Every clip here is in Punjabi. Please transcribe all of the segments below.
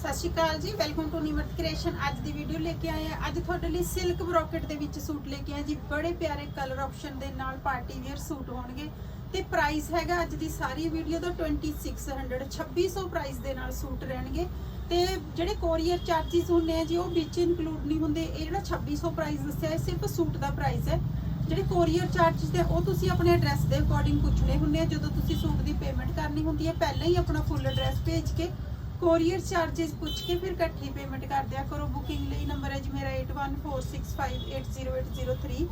ਸਤਿ ਸ਼੍ਰੀ ਅਕਾਲ ਜੀ। ਵੈਲਕਮ ਟੂ ਨਿਮਰਤ ਕ੍ਰੀਏਸ਼ਨ ਅੱਜ ਦੀ ਵੀਡੀਓ ਲੈ ਕੇ ਆਏ ਆ ਅੱਜ ਤੁਹਾਡੇ ਲਈ ਸਿਲਕ ਬ੍ਰੋਕਟ ਦੇ ਵਿੱਚ ਸੂਟ ਲੈ ਕੇ ਆਏ ਜੀ। ਬੜੇ ਪਿਆਰੇ ਕਲਰ ਆਪਸ਼ਨ ਦੇ ਨਾਲ ਪਾਰਟੀ ਵੇਅਰ ਸੂਟ ਹੋਣਗੇ। ਤੇ ਪ੍ਰਾਈਸ ਹੈਗਾ ਅੱਜ ਦੀ ਸਾਰੀ ਵੀਡੀਓ ਦਾ 2600 2600 ਪ੍ਰਾਈਸ ਦੇ ਨਾਲ ਸੂਟ ਰਹਿਣਗੇ। ਤੇ ਜਿਹੜੇ ਕੋਰੀਅਰ ਚਾਰजेस ਹੁੰਦੇ ਆ ਜੀ, ਉਹ ਵਿੱਚ ਇਨਕਲੂਡ ਨਹੀਂ ਹੁੰਦੇ। ਇਹ ਜਿਹੜਾ 2600 ਪ੍ਰਾਈਸ ਦੱਸਿਆ, ਇਹ ਸਿਰਫ ਸੂਟ ਦਾ ਪ੍ਰਾਈਸ ਹੈ। ਜਿਹੜੇ ਕੋਰੀਅਰ ਚਾਰजेस ਦੇ ਉਹ ਤੁਸੀਂ ਆਪਣੇ ਐਡਰੈਸ ਦੇ ਅਕੋਰਡਿੰਗ ਪੁੱਛਣੇ ਹੁੰਦੇ ਆ। ਜਦੋਂ ਤੁਸੀਂ ਸੂਟ ਦੀ ਪੇਮੈਂਟ ਕਰਨੀ ਹੁੰਦੀ ਹੈ, ਪਹਿਲਾਂ ਹੀ ਆਪਣਾ ਫੁੱਲ ਐਡਰੈਸ ਭੇਜ ਕੇ ਕੋਰੀਅਰ ਚਾਰजेस ਪੁੱਛ ਕੇ ਫਿਰ ਇਕੱਠੀ ਪੇਮੈਂਟ ਕਰ ਦਿਆ ਕਰੋ। ਬੁਕਿੰਗ ਲਈ ਨੰਬਰ ਹੈ ਜੀ ਮੇਰਾ 8146580803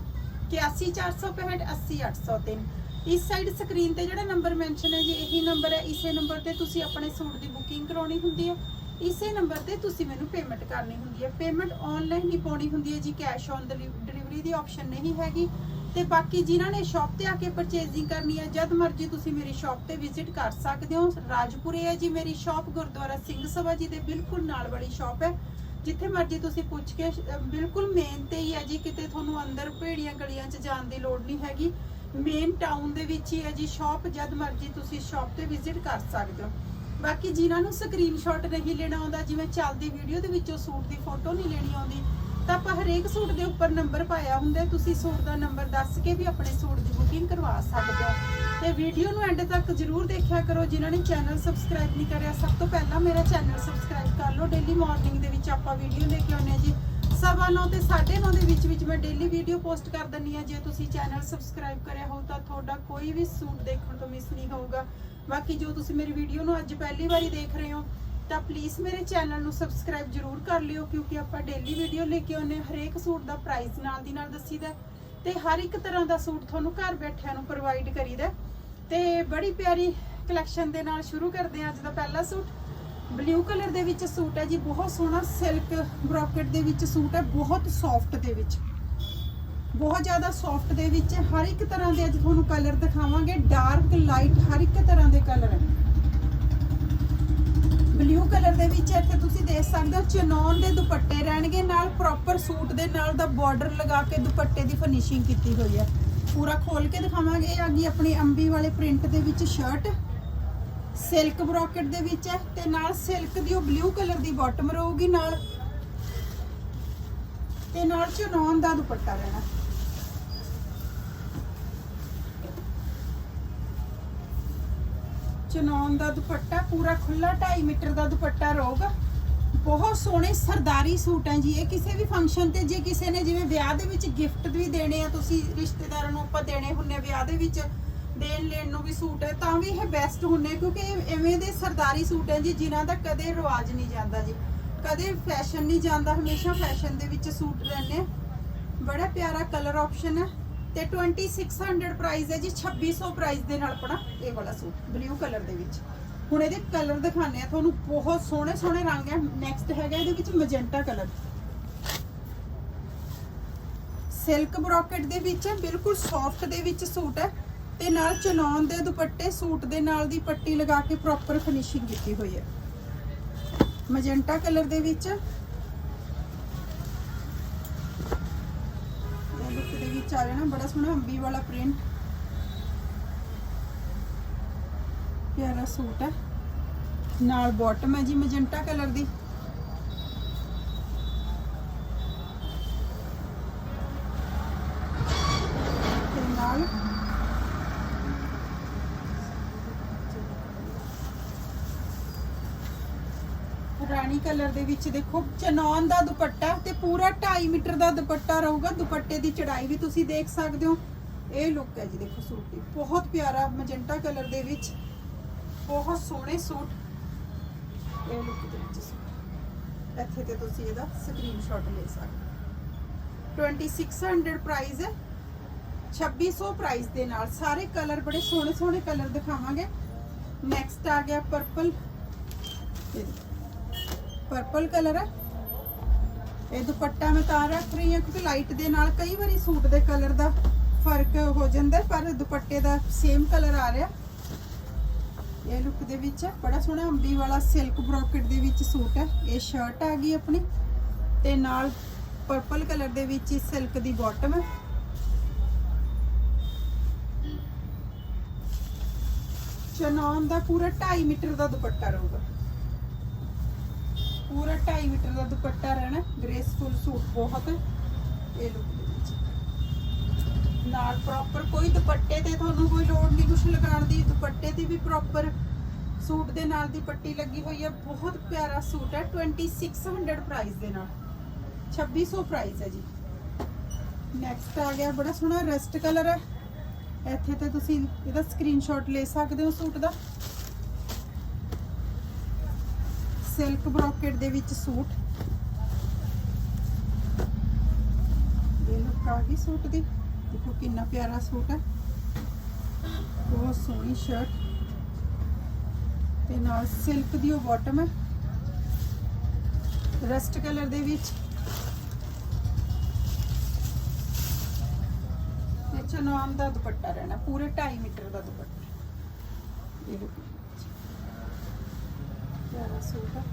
81465 80803 ਇਸ ਸਾਈਡ ਸਕਰੀਨ ਤੇ ਜਿਹੜਾ ਨੰਬਰ ਮੈਂਸ਼ਨ ਹੈ ਜੀ, ਇਹੀ ਨੰਬਰ ਹੈ। ਇਸੇ ਨੰਬਰ ਤੇ ਤੁਸੀਂ ਆਪਣੇ ਸੂਟ ਦੀ ਬੁਕਿੰਗ ਕਰਾਉਣੀ ਹੁੰਦੀ ਹੈ। ਇਸੇ ਨੰਬਰ ਤੇ ਤੁਸੀਂ ਮੈਨੂੰ ਪੇਮੈਂਟ ਕਰਨੀ ਹੁੰਦੀ ਹੈ। ਪੇਮੈਂਟ ਆਨਲਾਈਨ ਹੀ ਪਾਉਣੀ ਹੁੰਦੀ ਹੈ ਜੀ। ਕੈਸ਼ ਔਨ ਡਿਲੀਵਰੀ ਦੀ ਆਪਸ਼ਨ ਨਹੀਂ ਹੈਗੀ। ਤੇ ਬਾਕੀ ਜਿਨ੍ਹਾਂ ਨੇ ਸ਼ਾਪ ਤੇ ਆ ਕੇ ਪਰਚੇਜ਼ਿੰਗ ਕਰਨੀ ਹੈ ਜਦ ਮਰਜ਼ੀ ਤੁਸੀਂ ਮੇਰੀ ਸ਼ਾਪ ਤੇ ਵਿਜ਼ਿਟ ਕਰ ਸਕਦੇ ਹੋ। ਰਾਜਪੁਰੇ ਹੈ ਜੀ, ਮੇਰੀ ਸ਼ਾਪ ਗੁਰਦੁਆਰਾ ਸਿੰਘ ਸਭਾ ਜੀ ਦੇ ਬਿਲਕੁਲ ਨਾਲ ਵਾਲੀ ਸ਼ਾਪ ਹੈ। ਜਿੱਥੇ ਮਰਜ਼ੀ ਤੁਸੀਂ ਪੁੱਛ ਕੇ ਬਿਲਕੁਲ ਮੇਨ ਤੇ ਹੀ ਹੈ ਜੀ, ਕਿਤੇ ਤੁਹਾਨੂੰ ਅੰਦਰ ਭੇੜੀਆਂ ਗਲੀਆਂ 'ਚ ਜਾਣ ਦੀ ਲੋੜ ਨਹੀਂ ਹੈਗੀ। ਮੇਨ ਟਾਊਨ ਦੇ ਵਿੱਚ ਹੀ ਹੈ ਜੀ ਸ਼ਾਪ ਜਦ ਮਰਜ਼ੀ ਤੁਸੀਂ ਸ਼ਾਪ ਤੇ ਵਿਜ਼ਿਟ ਕਰ ਸਕਦੇ ਹੋ। ਬਾਕੀ ਜਿਨ੍ਹਾਂ ਨੂੰ ਸਕਰੀਨਸ਼ਾਟ ਨਹੀਂ ਲੈਣਾ ਆਉਂਦਾ, ਜਿਵੇਂ ਚੱਲਦੀ ਵੀਡੀਓ ਦੇ ਵਿੱਚੋਂ ਸੂਟ ਦੀ ਫੋਟੋ ਨਹੀਂ ਲੈਣੀ ਆਉਂਦੀ ਤਾਂ ਆਪਾਂ ਹਰੇਕ ਸੂਟ ਦੇ ਉੱਪਰ ਨੰਬਰ ਪਾਇਆ ਹੁੰਦਾ, ਤੁਸੀਂ ਸੂਟ ਦਾ ਨੰਬਰ ਦੱਸ ਕੇ ਵੀ ਆਪਣੇ ਸੂਟ ਦੀ ਬੁਕਿੰਗ ਕਰਵਾ ਸਕਦੇ ਹੋ। ਤੇ ਵੀਡੀਓ ਨੂੰ ਐਂਡ ਤੱਕ ਜਰੂਰ ਦੇਖਿਆ ਕਰੋ, ਜਿਨ੍ਹਾਂ ਨੇ ਚੈਨਲ ਸਬਸਕ੍ਰਾਈਬ ਨਹੀਂ ਕਰਿਆ, ਸਭ ਤੋਂ ਪਹਿਲਾਂ ਮੇਰਾ ਚੈਨਲ ਸਬਸਕ੍ਰਾਈਬ ਕਰ ਲਓ। ਡੇਲੀ ਮਾਰਨਿੰਗ ਦੇ ਵਿੱਚ ਆਪਾਂ ਵੀਡੀਓ ਲੈ ਕੇ ਆਉਂਦੇ ਹਾਂ ਜੀ। ਸਵਾ ਨੌ ਤੇ 9:30 ਦੇ ਵਿੱਚ ਵਿੱਚ ਮੈਂ ਡੇਲੀ ਵੀਡੀਓ ਪੋਸਟ ਕਰ ਦਿੰਨੀ ਆ ਜੇ ਤੁਸੀਂ ਚੈਨਲ ਸਬਸਕ੍ਰਾਈਬ ਕਰਿਆ ਹੋ ਤਾਂ ਤੁਹਾਡਾ ਕੋਈ ਵੀ ਸੂਟ ਦੇਖਣ ਤੋਂ ਮਿਸ ਨਹੀਂ ਹੋਊਗਾ। ਬਾਕੀ ਜੋ ਤੁਸੀਂ ਮੇਰੀ ਵੀਡੀਓ ਨੂੰ ਅੱਜ ਪਹਿਲੀ ਵਾਰੀ ਦੇਖ ਰਹੇ ਹੋ ਤਾਂ ਪਲੀਜ਼ ਮੇਰੇ ਚੈਨਲ ਨੂੰ ਸਬਸਕ੍ਰਾਈਬ ਜਰੂਰ ਕਰ ਲਿਓ, ਕਿਉਂਕਿ ਆਪਾਂ ਡੇਲੀ ਵੀਡੀਓ ਲੈ ਕੇ ਆਉਂਦੇ ਹਾਂ, ਹਰੇਕ ਸੂਟ ਦਾ ਪ੍ਰਾਈਸ ਨਾਲ ਦੀ ਨਾਲ ਦੱਸੀਦਾ ਹੈ ਤੇ ਹਰ ਇੱਕ ਤਰ੍ਹਾਂ ਦਾ ਸੂਟ ਤੁਹਾਨੂੰ ਘਰ ਬੈਠਿਆਂ ਨੂੰ ਪ੍ਰੋਵਾਈਡ ਕਰੀਦਾ ਹੈ। ਤੇ ਬੜੀ ਪਿਆਰੀ ਕਲੈਕਸ਼ਨ ਦੇ ਨਾਲ ਸ਼ੁਰੂ ਕਰਦੇ ਹਾਂ ਅੱਜ ਦਾ ਪਹਿਲਾ ਸੂਟ। ਬਲੂ ਕਲਰ ਦੇ ਵਿੱਚ ਸੂਟ ਹੈ ਜੀ, ਬਹੁਤ ਸੋਹਣਾ ਸਿਲਕ ਬ੍ਰੋਕਟ ਦੇ ਵਿੱਚ ਸੂਟ ਹੈ, ਬਹੁਤ ਸੌਫਟ ਦੇ ਵਿੱਚ। ਬਹੁਤ ਜ਼ਿਆਦਾ ਸੌਫਟ ਦੇ ਵਿੱਚ ਹਰ ਇੱਕ ਤਰ੍ਹਾਂ ਦੇ ਅੱਜ ਤੁਹਾਨੂੰ ਕਲਰ ਦਿਖਾਵਾਂਗੇ ਡਾਰਕ ਲਾਈਟ ਹਰ ਇੱਕ ਤਰ੍ਹਾਂ ਦੇ ਕਲਰ ਹੈ। ਬਲੂ ਕਲਰ ਦੇ ਵਿੱਚ ਇੱਥੇ ਤੁਸੀਂ ਦੇਖ ਸਕਦੇ ਹੋ ਚਨੌਨ ਦੇ ਦੁਪੱਟੇ ਰਹਿਣਗੇ, ਨਾਲ ਪ੍ਰੋਪਰ ਸੂਟ ਦੇ, ਨਾਲ ਦਾ ਬਾਰਡਰ ਲਗਾ ਕੇ ਦੁਪੱਟੇ ਦੀ ਫਿਨਿਸ਼ਿੰਗ ਕੀਤੀ ਹੋਈ ਹੈ। ਪੂਰਾ ਖੋਲ ਕੇ ਦਿਖਾਵਾਂਗੇ ਇਹ ਆ ਗਈ ਆਪਣੀ ਅੰਬੀ ਵਾਲੇ ਪ੍ਰਿੰਟ ਦੇ ਵਿੱਚ ਸ਼ਰਟ ਸਿਲਕ ਬ੍ਰੋਕਟ ਦੇ ਵਿੱਚ ਹੈ ਤੇ ਨਾਲ ਸਿਲਕ ਦੀ ਉਹ ਬਲੂ ਕਲਰ ਦੀ ਬਾਟਮ ਰਹੂਗੀ ਨਾਲ। ਤੇ ਨਾਲ ਚਨੌਨ ਦਾ ਦੁਪੱਟਾ ਰਹਿਣਾ। ਚਨੌਨ ਦਾ ਦੁਪੱਟਾ, ਪੂਰਾ ਖੁੱਲਾ 2.5 ਮੀਟਰ ਦਾ ਦੁਪੱਟਾ ਰਹੂਗਾ ਬਹੁਤ ਸੋਹਣੇ ਸਰਦਾਰੀ ਸੂਟ ਹੈ ਜੀ। ਇਹ ਕਿਸੇ ਵੀ ਫੰਕਸ਼ਨ ਤੇ, ਜੇ ਕਿਸੇ ਨੇ ਜਿਵੇਂ ਵਿਆਹ ਦੇ ਵਿੱਚ ਗਿਫਟ ਵੀ ਦੇਣੇ ਆ, ਤੁਸੀਂ ਰਿਸ਼ਤੇਦਾਰਾਂ ਨੂੰ ਆਪਾਂ ਦੇਣੇ ਹੁੰਨੇ ਵਿਆਹ ਦੇ ਵਿੱਚ, ਦੇਣ ਲੈਣ ਨੂੰ ਵੀ ਸੂਟ ਹੈ, ਤਾਂ ਵੀ ਇਹ ਬੈਸਟ ਹੁੰਨੇ ਕਿਉਂਕਿ ਇਹ ਐਵੇਂ ਦੇ ਸਰਦਾਰੀ ਸੂਟ ਹੈ ਜੀ, ਜਿਨ੍ਹਾਂ ਦਾ ਕਦੇ ਰਿਵਾਜ ਨਹੀਂ ਜਾਂਦਾ ਜੀ। ਕਦੇ ਫੈਸ਼ਨ ਨਹੀਂ ਜਾਂਦਾ, ਹਮੇਸ਼ਾ ਫੈਸ਼ਨ ਦੇ ਵਿੱਚ ਸੂਟ ਰਹਿੰਦੇ ਬੜਾ ਪਿਆਰਾ ਕਲਰ ਆਪਸ਼ਨ ਹੈ। ਤੇ 2600 ਪ੍ਰਾਈਸ ਹੈ ਜੀ 2600 ਪ੍ਰਾਈਸ ਦੇ ਨਾਲ ਆਪਣਾ ਇਹ ਵਾਲਾ ਸੂਟ ਬਲੂ ਕਲਰ ਦੇ ਵਿੱਚ। ਹੁਣ ਇਹਦੇ ਕਲਰ ਦਿਖਾਣੇ ਆ ਤੁਹਾਨੂੰ, ਬਹੁਤ ਸੋਹਣੇ ਸੋਹਣੇ ਰੰਗ ਹੈ। ਨੈਕਸਟ ਹੈਗਾ ਇਹਦੇ ਵਿੱਚ ਮੈਜੈਂਟਾ ਕਲਰ ਸਿਲਕ ਬ੍ਰੋਕਟ ਦੇ ਵਿੱਚ ਬਿਲਕੁਲ ਸੌਫਟ ਦੇ ਵਿੱਚ ਸੂਟ ਹੈ। ਤੇ ਨਾਲ ਚਨੌਨ ਦੇ ਦੁਪੱਟੇ, ਸੂਟ ਦੇ ਨਾਲ ਦੀ ਪੱਟੀ ਲਗਾ ਕੇ ਪ੍ਰੋਪਰ ਫਿਨਿਸ਼ਿੰਗ ਕੀਤੀ ਹੋਈ ਹੈ। ਮੈਜੈਂਟਾ ਕਲਰ ਦੇ ਵਿੱਚ ਇਹ ਆ ਜਾਣਾ ਬੜਾ ਸੋਹਣਾ ਅੰਬੀ ਵਾਲਾ ਪ੍ਰਿੰਟ ਪਿਆਰਾ ਸੂਟ ਹੈ। ਨਾਲ ਬਾਟਮ ਹੈ ਜੀ ਮੈਜੈਂਟਾ ਕਲਰ ਦੀ ਤੇ ਨਾਲ ਰਾਣੀ ਕਲਰ ਦੇ ਵਿੱਚ ਦੇਖੋ, ਚਨੌਨ ਦਾ ਦੁਪੱਟਾ ਤੇ ਪੂਰਾ 2.5 ਮੀਟਰ ਦਾ ਦੁਪੱਟਾ ਰਹੂਗਾ। ਦੁਪੱਟੇ ਦੀ ਚੜਾਈ ਵੀ ਤੁਸੀਂ ਦੇਖ ਸਕਦੇ ਹੋ। ਇਹ ਲੁੱਕ ਹੈ ਜੀ, ਦੇਖੋ ਸੂਟ ਦੀ। ਬਹੁਤ ਪਿਆਰਾ ਮੈਜੈਂਟਾ ਕਲਰ ਦੇ ਵਿੱਚ। ਬਹੁਤ ਸੋਹਣੇ ਸੂਟ। ਇਹ ਲੁੱਕ ਦੇ ਵਿੱਚ ਸੂਟ। ਇੱਥੇ ਤੇ ਤੁਸੀਂ ਇਹਦਾ ਸਕਰੀਨਸ਼ਾਟ ਲੈ ਸਕਦੇ ਹੋ। 2600 ਪ੍ਰਾਈਸ ਹੈ। 2600 ਪ੍ਰਾਈਸ ਦੇ ਨਾਲ ਸਾਰੇ ਕਲਰ ਬੜੇ ਸੋਹਣੇ ਸੋਹਣੇ ਕਲਰ ਦਿਖਾਵਾਂਗੇ। ਨੈਕਸਟ ਆ ਗਿਆ ਪਰਪਲ ਪਰਪਲ ਕਲਰ ਹੈ। ਇਹ ਦੁਪੱਟਾ ਮੈਂ ਤਾਂ ਰੱਖ ਰਹੀ ਹਾਂ ਕਿਉਂਕਿ ਲਾਈਟ ਦੇ ਨਾਲ ਕਈ ਵਾਰੀ ਸੂਟ ਦੇ ਕਲਰ ਦਾ ਫ਼ਰਕ ਹੋ ਜਾਂਦਾ, ਪਰ ਦੁਪੱਟੇ ਦਾ ਸੇਮ ਕਲਰ ਆ ਰਿਹਾ। ਇਹ ਲੁੱਕ ਦੇ ਵਿੱਚ ਬੜਾ ਸੋਹਣਾ ਅੰਬੀ ਵਾਲਾ ਸਿਲਕ ਬ੍ਰੋਕਟ ਦੇ ਵਿੱਚ ਸੂਟ ਹੈ। ਇਹ ਸ਼ਰਟ ਆ ਗਈ ਆਪਣੀ ਤੇ ਨਾਲ ਪਰਪਲ ਕਲਰ ਦੇ ਵਿੱਚ ਹੀ ਸਿਲਕ ਦੀ ਬਾਟਮ ਹੈ। ਚਨੌਨ ਦਾ ਪੂਰਾ 2.5 ਮੀਟਰ ਦਾ ਦੁਪੱਟਾ ਰਹੂਗਾ। ਪੂਰਾ 2.5 ਮੀਟਰ ਦਾ ਦੁਪੱਟਾ ਰਹਿਣਾ ਗ੍ਰੇਸਫੁਲ ਸੂਟ ਬਹੁਤ। ਇਹ ਲੁੱਕ ਦੇ ਵਿੱਚ। ਨਾਲ ਪ੍ਰੋਪਰ ਕੋਈ ਦੁਪੱਟੇ ਤੇ ਤੁਹਾਨੂੰ ਕੋਈ ਲੋੜ ਨਹੀਂ ਕੁਝ ਲਗਾਉਣ ਦੀ, ਦੁਪੱਟੇ ਦੀ ਵੀ ਪ੍ਰੋਪਰ ਸੂਟ ਦੇ ਨਾਲ ਦੀ ਪੱਟੀ ਲੱਗੀ ਹੋਈ ਹੈ। ਬਹੁਤ ਪਿਆਰਾ ਸੂਟ ਹੈ 2600 ਪ੍ਰਾਈਸ ਦੇ ਨਾਲ। 2600 ਪ੍ਰਾਈਸ ਹੈ ਜੀ। ਨੈਕਸਟ ਆ ਗਿਆ, ਬੜਾ ਸੋਹਣਾ ਰੈਸਟ ਕਲਰ ਹੈ। ਇੱਥੇ ਤੇ ਤੁਸੀਂ ਇਹਦਾ ਸਕਰੀਨਸ਼ਾਟ ਲੈ ਸਕਦੇ ਹੋ ਸੂਟ ਦਾ। ਸਿਲਕ ਬ੍ਰੋਕੇਟ ਦੇ ਵਿੱਚ ਸੂਟ। ਇਹ ਲੁੱਕ ਆ ਗਈ ਸੂਟ ਦੀ। ਦੇਖੋ ਕਿੰਨਾ ਪਿਆਰਾ ਸੂਟ ਹੈ। ਬਹੁਤ ਸੋਹਣੀ ਸ਼ਰਟ ਤੇ ਨਾਲ ਸਿਲਕ ਦੀ ਉਹ ਬਾਟਮ ਹੈ। ਰਸਟ ਕਲਰ ਦੇ ਵਿੱਚ। ਤੇ ਚਨਾਮ ਦਾ ਦੁਪੱਟਾ ਰਹਿਣਾ, ਪੂਰੇ 2.5 ਮੀਟਰ ਦਾ ਦੁਪੱਟਾ। ਇਹ ਦੇਖੋ ਪਿਆਰਾ ਸੂਟ ਹੈ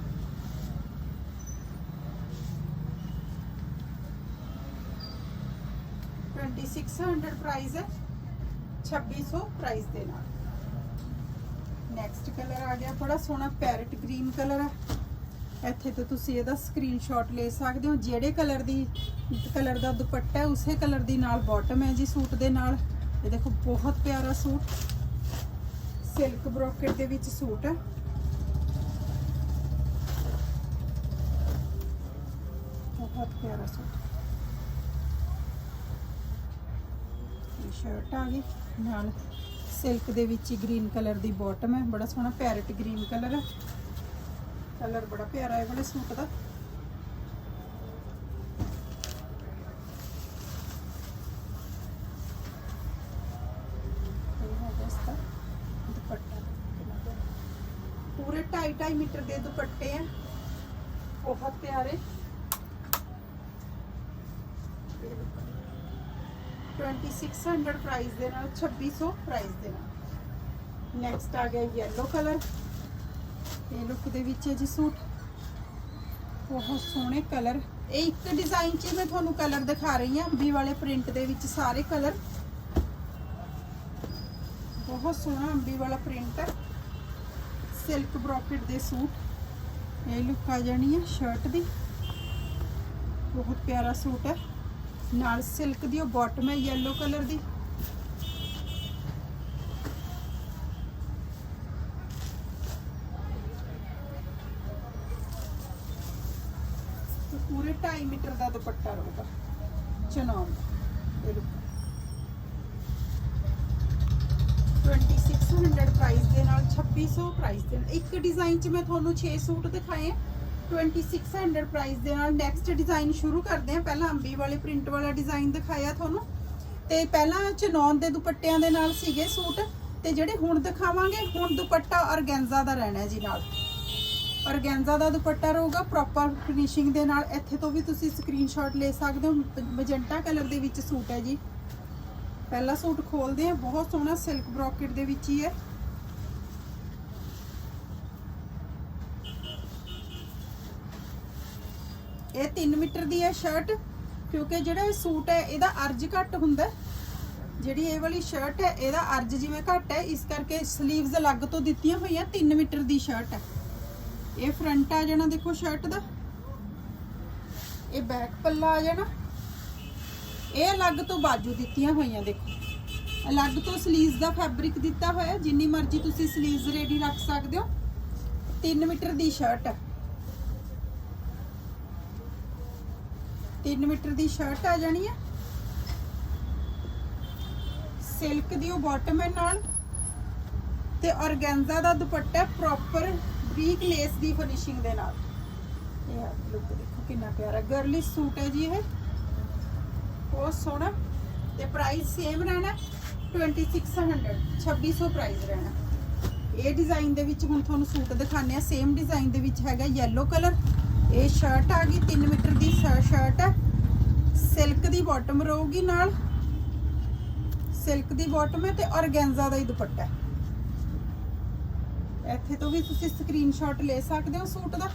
ट्वेंटी सिक्स हंड्रेड प्राइस है 2600 ਪ੍ਰਾਈਸ ਦੇ ਨਾਲ ਨੈਕਸਟ ਕਲਰ ਆ ਗਿਆ ਬੜਾ ਸੋਹਣਾ ਪੈਰਟ ਗ੍ਰੀਨ ਕਲਰ ਹੈ ਇੱਥੇ ਤੇ ਤੁਸੀਂ ਇਹਦਾ ਸਕਰੀਨਸ਼ਾਟ ਲੈ ਸਕਦੇ ਹੋ ਜਿਹੜੇ ਕਲਰ ਦੀ ਕਲਰ ਦਾ ਦੁਪੱਟਾ ਹੈ ਉਸੇ ਕਲਰ ਦੀ ਨਾਲ ਬਾਟਮ ਹੈ ਜੀ ਸੂਟ ਦੇ ਨਾਲ ਇਹ ਦੇਖੋ ਬਹੁਤ ਪਿਆਰਾ ਸੂਟ ਸਿਲਕ ਬ੍ਰੋਕੇਟ ਦੇ ਵਿੱਚ ਸੂਟ ਹੈ ਬਹੁਤ ਪਿਆਰਾ ਸੂਟ ਇਹ ਸ਼ਰਟ ਆ ਗਈ। ਨਾਲ ਸਿਲਕ ਦੇ ਵਿੱਚ ਹੀ ਗ੍ਰੀਨ ਕਲਰ ਦੀ ਬਾਟਮ ਹੈ। ਬੜਾ ਸੋਹਣਾ ਪੈਰਟ ਗ੍ਰੀਨ ਕਲਰ ਹੈ। ਕਲਰ ਬੜਾ ਪਿਆਰਾ ਹੈ, ਬੜੇ ਸੂਟ ਦਾ। ਇਹ ਹੈਗਾ ਦੁਪੱਟਾ ਕਿੰਨਾ ਪਿਆਰਾ। ਪੂਰੇ 2.5 ਮੀਟਰ ਦੇ ਦੁਪੱਟੇ ਆ। ਬਹੁਤ ਪਿਆਰੇ। 2600 ਪ੍ਰਾਈਸ ਦੇ ਨਾਲ 2600 ਪ੍ਰਾਈਸ ਦੇ ਨਾਲ। ਨੈਕਸਟ ਆ ਗਿਆ yellow ਕਲਰ ਇਹ ਲੁੱਕ ਦੇ ਵਿੱਚ ਹੈ ਜੀ ਸੂਟ। ਬਹੁਤ ਸੋਹਣੇ ਕਲਰ ਇਹ ਇੱਕ ਡਿਜ਼ਾਈਨ 'ਚ ਮੈਂ ਤੁਹਾਨੂੰ ਕਲਰ ਦਿਖਾ ਰਹੀ ਹਾਂ। ਅੰਬੀ ਵਾਲੇ ਪ੍ਰਿੰਟ ਦੇ ਵਿੱਚ ਸਾਰੇ ਕਲਰ ਬਹੁਤ ਸੋਹਣਾ ਅੰਬੀ ਵਾਲਾ ਪ੍ਰਿੰਟ ਹੈ। ਸਿਲਕ ਬ੍ਰੋਕਟ ਦੇ ਸੂਟ। ਇਹ ਲੁੱਕ ਆ ਜਾਣੀ ਹੈ ਸ਼ਰਟ ਦੀ। ਬਹੁਤ ਪਿਆਰਾ ਸੂਟ ਹੈ। ਨਾਲ ਸਿਲਕ ਦੀ ਉਹ ਬਾਟਮ ਹੈ yellow ਕਲਰ ਦੀ। ਪੂਰੇ 2.5 ਮੀਟਰ ਦਾ ਦੁਪੱਟਾ ਰਹੂਗਾ। ਚਨੌਨ ਇਹ ਲੁੱਕ 2600 ਪ੍ਰਾਈਸ ਦੇ ਨਾਲ 2600 ਪ੍ਰਾਈਸ ਦੇ ਨਾਲ। ਇੱਕ ਡਿਜ਼ਾਈਨ 'ਚ ਮੈਂ ਤੁਹਾਨੂੰ 6 ਸੂਟ ਦਿਖਾਏ ਆ। 2600 ਪ੍ਰਾਈਸ ਦੇ ਨਾਲ ਨੈਕਸਟ ਡਿਜ਼ਾਈਨ ਸ਼ੁਰੂ ਕਰਦੇ ਹਾਂ। ਪਹਿਲਾਂ ਅੰਬੀ ਵਾਲੇ ਪ੍ਰਿੰਟ ਵਾਲਾ ਡਿਜ਼ਾਈਨ ਦਿਖਾਇਆ ਤੁਹਾਨੂੰ। ਤੇ ਪਹਿਲਾਂ ਚਨੌਨ ਦੇ ਦੁਪੱਟਿਆਂ ਦੇ ਨਾਲ ਸੀਗੇ ਸੂਟ। ਤੇ ਜਿਹੜੇ ਹੁਣ ਦਿਖਾਵਾਂਗੇ, ਹੁਣ ਦੁਪੱਟਾ ਔਰਗੈਂਜ਼ਾ ਦਾ ਰਹਿਣਾ ਜੀ ਨਾਲ। ਔਰਗੈਂਜ਼ਾ ਦਾ ਦੁਪੱਟਾ ਰਹੂਗਾ ਪ੍ਰੋਪਰ ਫਿਨਿਸ਼ਿੰਗ ਦੇ ਨਾਲ। ਇੱਥੇ ਤੋਂ ਵੀ ਤੁਸੀਂ ਸਕਰੀਨਸ਼ਾਟ ਲੈ ਸਕਦੇ ਹੋ। ਮੈਜੈਂਟਾ ਕਲਰ ਦੇ ਵਿੱਚ ਸੂਟ ਹੈ ਜੀ। ਪਹਿਲਾ ਸੂਟ ਖੋਲਦੇ ਆ ਬਹੁਤ ਸੋਹਣਾ ਸਿਲਕ ਬ੍ਰੋਕੇਟ ਦੇ ਵਿੱਚ ਹੀ ਹੈ। ਇਹ 3 ਮੀਟਰ ਦੀ ਹੈ ਸ਼ਰਟ ਕਿਉਂਕਿ ਜਿਹੜਾ ਇਹ ਸੂਟ ਹੈ, ਇਹਦਾ ਅਰਜ ਘੱਟ ਹੁੰਦਾ ਜਿਹੜੀ ਇਹ ਵਾਲੀ ਸ਼ਰਟ ਹੈ, ਇਹਦਾ ਅਰਜ ਜਿਵੇਂ ਘੱਟ ਹੈ, ਇਸ ਕਰਕੇ ਸਲੀਵਸ ਅਲੱਗ ਤੋਂ ਦਿੱਤੀਆਂ ਹੋਈਆਂ 3 ਮੀਟਰ ਦੀ ਸ਼ਰਟ ਹੈ। ਇਹ ਫਰੰਟ ਆ ਜਾਣਾ, ਦੇਖੋ ਸ਼ਰਟ ਦਾ। ਇਹ ਬੈਕ ਪੱਲਾ ਆ ਜਾਣਾ। ਇਹ ਅਲੱਗ ਤੋਂ ਬਾਜੂ ਦਿੱਤੀਆਂ ਹੋਈਆਂ, ਦੇਖੋ। ਅਲੱਗ ਤੋਂ ਸਲੀਵਸ ਦਾ ਫੈਬਰਿਕ ਦਿੱਤਾ ਹੋਇਆ, ਜਿੰਨੀ ਮਰਜ਼ੀ ਤੁਸੀਂ ਸਲੀਵਸ ਰੈਡੀ ਰੱਖ ਸਕਦੇ ਹੋ। 3 ਮੀਟਰ ਦੀ ਸ਼ਰਟ ਹੈ। 3 ਮੀਟਰ ਦੀ ਸ਼ਰਟ ਆ ਜਾਣੀ ਹੈ ਸਿਲਕ ਦੀ ਉਹ ਬਾਟਮ ਹੈ ਨਾਲ। ਤੇ ਔਰਗੈਂਜ਼ਾ ਦਾ ਦੁਪੱਟਾ ਪ੍ਰੋਪਰ ਬਰੀਕ ਲੇਸ ਦੀ ਫਿਨਿਸ਼ਿੰਗ ਦੇ ਨਾਲ। ਇਹ ਲੁੱਕ ਦੇਖੋ ਕਿੰਨਾ ਪਿਆਰਾ। ਗਰਲੀ ਸੂਟ ਹੈ ਜੀ ਇਹ। ਬਹੁਤ ਸੋਹਣਾ। ਤੇ ਪ੍ਰਾਈਸ ਸੇਮ ਰਹਿਣਾ 2600 2600 ਪ੍ਰਾਈਸ ਰਹਿਣਾ। ਇਹ ਡਿਜ਼ਾਈਨ ਦੇ ਵਿੱਚ ਹੁਣ ਤੁਹਾਨੂੰ ਸੂਟ ਦਿਖਾਣੇ ਆ ਸੇਮ ਡਿਜ਼ਾਈਨ ਦੇ ਵਿੱਚ ਹੈਗਾ yellow ਕਲਰ ਇਹ ਸ਼ਰਟ ਆ ਗਈ 3 ਮੀਟਰ ਦੀ ਸ਼ਰਟ ਹੈ ਸਿਲਕ ਦੀ ਬਾਟਮ ਰਹੂਗੀ ਨਾਲ। ਸਿਲਕ ਦੀ ਬਾਟਮ ਹੈ ਤੇ ਔਰਗੈਂਜ਼ਾ ਦਾ ਹੀ ਦੁਪੱਟਾ ਹੈ। ਇੱਥੇ ਤੋਂ ਵੀ ਤੁਸੀਂ ਸਕਰੀਨਸ਼ਾਟ ਲੈ ਸਕਦੇ ਹੋ ਸੂਟ ਦਾ।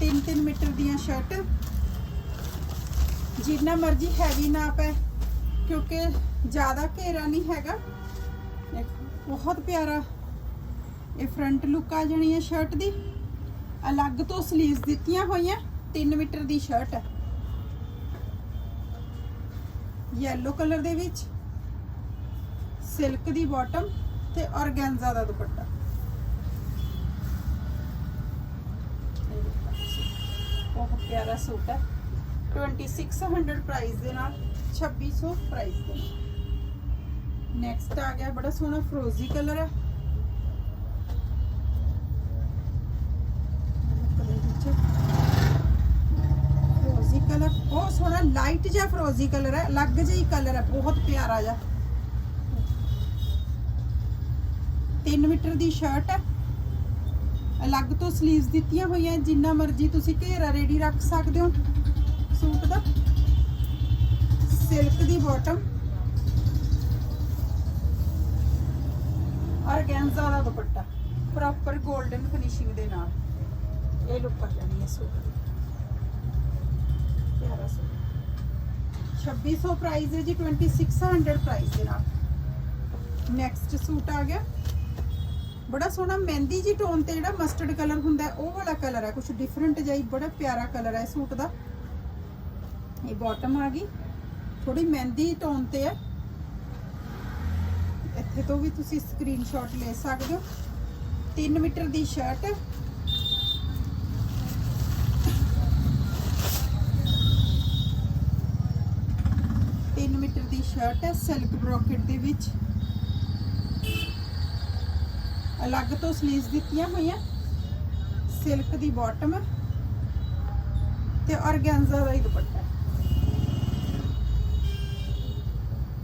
3-3 ਮੀਟਰ ਦੀਆਂ ਸ਼ਰਟ ਜਿੰਨਾ ਮਰਜ਼ੀ ਹੈਵੀ ਨਾ ਪਏ ਕਿਉਂਕਿ ਜ਼ਿਆਦਾ ਘੇਰਾ ਨਹੀਂ ਹੈਗਾ। ਬਹੁਤ ਪਿਆਰਾ, ਇਹ ਫਰੰਟ ਲੁੱਕ ਆ ਜਾਣੀ ਹੈ ਸ਼ਰਟ ਦੀ। ਅਲੱਗ ਤੋਂ ਸਲੀਵਸ ਦਿੱਤੀਆਂ ਹੋਈਆਂ 3 ਮੀਟਰ ਦੀ ਸ਼ਰਟ ਹੈ। ਯੈਲੋ ਕਲਰ ਦੇ ਵਿੱਚ ਸਿਲਕ ਦੀ ਬਾਟਮ ਤੇ ਔਰਗੈਂਜ਼ਾ ਦਾ ਦੁਪੱਟਾ। ਬਹੁਤ ਪਿਆਰਾ ਸੂਟ ਹੈ। 2600 ਪ੍ਰਾਈਸ ਦੇ ਨਾਲ 2600 ਪ੍ਰਾਈਸ ਦੇ ਨਾਲ। ਨੈਕਸਟ ਆ ਗਿਆ, ਬੜਾ ਸੋਹਣਾ ਫਰੋਜ਼ੀ ਕਲਰ ਹੈ ਫਰੋਜ਼ੀ ਕਲਰ ਬਹੁਤ ਸੋਹਣਾ ਲਾਈਟ ਜਿਹਾ ਫਰੋਜ਼ੀ ਕਲਰ ਹੈ, ਅਲੱਗ ਜਿਹਾ ਹੀ ਕਲਰ ਹੈ, ਬਹੁਤ ਪਿਆਰਾ ਜਿਹਾ। 3 ਮੀਟਰ ਦੀ ਸ਼ਰਟ ਹੈ। ਅਲੱਗ ਤੋਂ ਸਲੀਵਸ ਦਿੱਤੀਆਂ ਹੋਈਆਂ, ਜਿੰਨਾ ਮਰਜ਼ੀ ਤੁਸੀਂ ਘੇਰਾ ਰੈਡੀ ਰੱਖ ਸਕਦੇ ਹੋ। ਸੂਟ ਦਾ। ਸਿਲਕ ਦੀ ਬਾਟਮ ਔਰਗੈਂਜ਼ਾ ਦਾ ਦੁਪੱਟਾ। ਪ੍ਰੋਪਰ 골ਡਨ ਫਿਨਿਸ਼ਿੰਗ ਦੇ ਨਾਲ। ਇਹ ਲੁੱਕ ਆ ਜਾਣੀ ਹੈ ਸੂਟ ਦੀ। ਪਿਆਰਾ ਸੂਟ। 2600 ਪ੍ਰਾਈਸ ਹੈ ਜੀ 2600 ਪ੍ਰਾਈਸ ਦੇ ਨਾਲ। ਨੈਕਸਟ ਸੂਟ ਆ ਗਿਆ। ਬੜਾ ਸੋਹਣਾ ਮਹਿੰਦੀ ਜੀ ਟੋਨ ਤੇ ਜਿਹੜਾ ਮਸਟਰਡ ਕਲਰ ਹੁੰਦਾ ਉਹ ਵਾਲਾ ਕਲਰ ਹੈ। ਕੁਝ ਡਿਫਰੈਂਟ ਜਿਹਾ ਬੜਾ ਪਿਆਰਾ ਕਲਰ ਹੈ ਸੂਟ ਦਾ। ਇਹ ਬਾਟਮ ਆ ਗਈ। ਥੋੜੀ ਮਹਿੰਦੀ ਟੋਨ ਤੇ ਹੈ। ਇੱਥੇ ਤੋਂ ਵੀ ਤੁਸੀਂ ਸਕਰੀਨਸ਼ਾਟ ਲੈ ਸਕਦੇ ਹੋ। 3 ਮੀਟਰ ਦੀ ਸ਼ਰਟ ਹੈ ਤਿੰਨ ਮੀਟਰ ਦੀ ਸ਼ਰਟ ਹੈ ਸਿਲਕ ਬ੍ਰੋਕਟ ਦੇ ਵਿੱਚ। ਅਲੱਗ ਤੋਂ ਸਲੀਵਸ ਦਿੱਤੀਆਂ ਹੋਈਆਂ। ਸਿਲਕ ਦੀ ਬਾਟਮ ਹੈ। ਤੇ ਔਰਗੈਂਜ਼ਾ ਦਾ ਹੀ ਦੁਪੱਟਾ ਹੈ।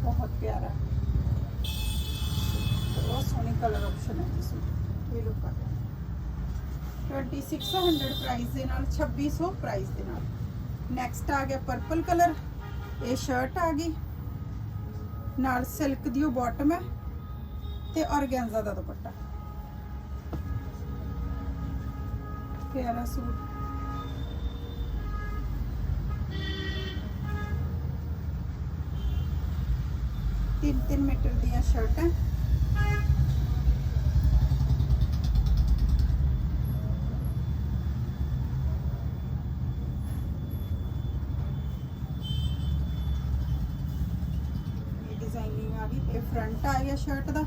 ਬਹੁਤ ਪਿਆਰਾ। ਬਹੁਤ ਸੋਹਣੀ ਕਲਰ ਆਪਸ਼ਨ ਹੈ ਜਿਸ ਵਿੱਚ ਇਹ ਲੁੱਕ ਆ 2600 ਪ੍ਰਾਈਸ ਦੇ ਨਾਲ 2600 ਪ੍ਰਾਈਸ ਦੇ ਨਾਲ। ਨੈਕਸਟ ਆ ਗਿਆ ਪਰਪਲ ਕਲਰ ਇਹ ਸ਼ਰਟ ਆ ਗਈ। ਨਾਲ ਸਿਲਕ ਦੀ ਉਹ ਬਾਟਮ ਹੈ ਤੇ ਔਰਗੈਂਜ਼ਾ ਦਾ ਦੁਪੱਟਾ। ਪਿਆਰਾ ਸੂਟ। ਤਿੰਨ ਤਿੰਨ ਮੀਟਰ ਦੀਆਂ ਸ਼ਰਟਾਂ ਇਹ ਡਿਜ਼ਾਈਨਿੰਗ ਆ ਗਈ ਇਹ ਫਰੰਟ ਆ ਸ਼ਰਟ ਦਾ।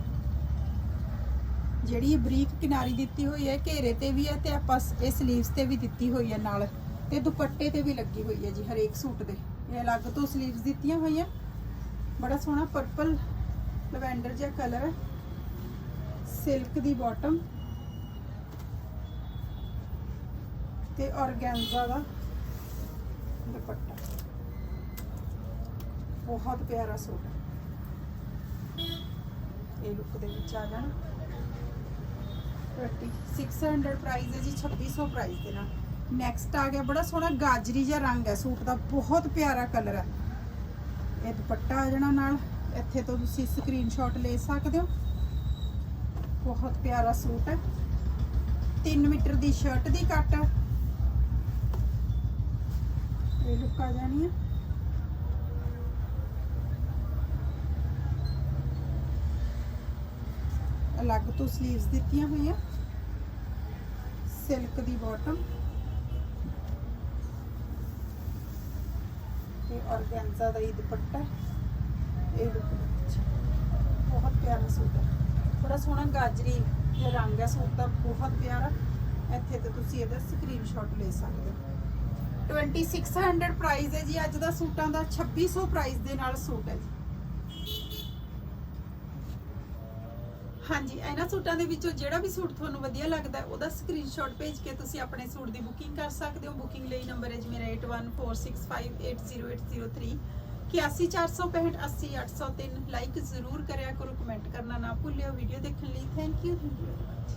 ਜਿਹੜੀ ਬਰੀਕ ਕਿਨਾਰੀ ਦਿੱਤੀ ਹੋਈ ਹੈ, ਘੇਰੇ ਤੇ ਵੀ ਹੈ ਤੇ ਆਪਾਂ ਇਹ ਸਲੀਵਸ ਤੇ ਵੀ ਦਿੱਤੀ ਹੋਈ ਹੈ ਨਾਲ। ਤੇ ਦੁਪੱਟੇ ਤੇ ਵੀ ਲੱਗੀ ਹੋਈ ਹੈ ਜੀ, ਹਰੇਕ ਸੂਟ ਦੇ। ਇਹ ਅਲੱਗ ਤੋਂ ਸਲੀਵਸ ਦਿੱਤੀਆਂ ਹੋਈਆਂ। ਬੜਾ ਸੋਹਣਾ ਪਰਪਲ ਲਵੈਂਡਰ ਜਿਹਾ ਕਲਰ ਹੈ। ਸਿਲਕ ਦੀ ਬਾਟਮ ਤੇ ਔਰਗੈਂਜ਼ਾ ਦਾ ਦੁਪੱਟਾ। ਬਹੁਤ ਪਿਆਰਾ ਸੂਟ ਹੈ। ਇਹ ਲੁੱਕ ਦੇ ਵਿੱਚ ਆ ਜਾਣਾ। 2600 ਪ੍ਰਾਈਸ ਹੈ ਜੀ 2600 ਪ੍ਰਾਈਸ ਦੇ ਨਾਲ। ਨੈਕਸਟ ਆ ਗਿਆ, ਬੜਾ ਸੋਹਣਾ ਗਾਜਰੀ ਜਿਹਾ ਰੰਗ ਹੈ, ਸੂਟ ਦਾ ਬਹੁਤ ਪਿਆਰਾ ਕਲਰ ਹੈ। ਇਹ ਦੁਪੱਟਾ ਆ ਜਾਣਾ ਨਾਲ, ਇੱਥੇ ਤੋਂ ਤੁਸੀਂ ਸਕਰੀਨਸ਼ਾਟ ਲੈ ਸਕਦੇ ਹੋ। ਬਹੁਤ ਪਿਆਰਾ ਸੂਟ ਹੈ। 3 ਮੀਟਰ ਦੀ ਸ਼ਰਟ ਦੀ ਕੱਟ ਇਹ ਲੁੱਕ ਆ ਜਾਣੀ ਹੈ। ਅਲੱਗ ਤੋਂ ਸਲੀਵਸ ਦਿੱਤੀਆਂ ਹੋਈਆਂ। ਸਿਲਕ ਦੀ ਬਾਟਮ ਤੇ ਔਰਗੈਂਜ਼ਾ ਦਾ ਇਹ ਦੁਪੱਟਾ। ਇਹ ਬਹੁਤ ਪਿਆਰਾ ਸੂਟ ਹੈ। ਬੜਾ ਸੋਹਣਾ ਗਾਜਰੀ ਜਿਹਾ ਰੰਗ ਹੈ। ਸੂਟ ਦਾ ਬਹੁਤ ਪਿਆਰਾ। ਇੱਥੇ ਤੇ ਤੁਸੀਂ ਇਹਦਾ ਸਕਰੀਨਸ਼ਾਟ ਲੈ ਸਕਦੇ ਹੋ। 2600 ਪ੍ਰਾਈਸ ਹੈ ਜੀ। ਅੱਜ ਦਾ ਸੂਟਾਂ ਦਾ 2600 ਪ੍ਰਾਈਸ ਦੇ ਨਾਲ ਸੂਟ ਹੈ ਜੀ। ਹਾਂਜੀ, ਇਹਨਾਂ ਸੂਟਾਂ ਦੇ ਵਿੱਚੋਂ ਜਿਹੜਾ ਵੀ ਸੂਟ ਤੁਹਾਨੂੰ ਵਧੀਆ ਲੱਗਦਾ ਉਹਦਾ ਸਕਰੀਨਸ਼ਾਟ ਭੇਜ ਕੇ ਤੁਸੀਂ ਆਪਣੇ ਸੂਟ ਦੀ ਬੁਕਿੰਗ ਕਰ ਸਕਦੇ ਹੋ। ਬੁਕਿੰਗ ਲਈ ਨੰਬਰ ਹੈ ਜੀ ਮੇਰਾ 8146580803 8146580803 ਲਾਈਕ ਜ਼ਰੂਰ ਕਰਿਆ ਕਰੋ ਕਮੈਂਟ ਕਰਨਾ ਨਾ ਭੁੱਲਿਓ। ਵੀਡੀਓ ਦੇਖਣ ਲਈ thank you thank you very much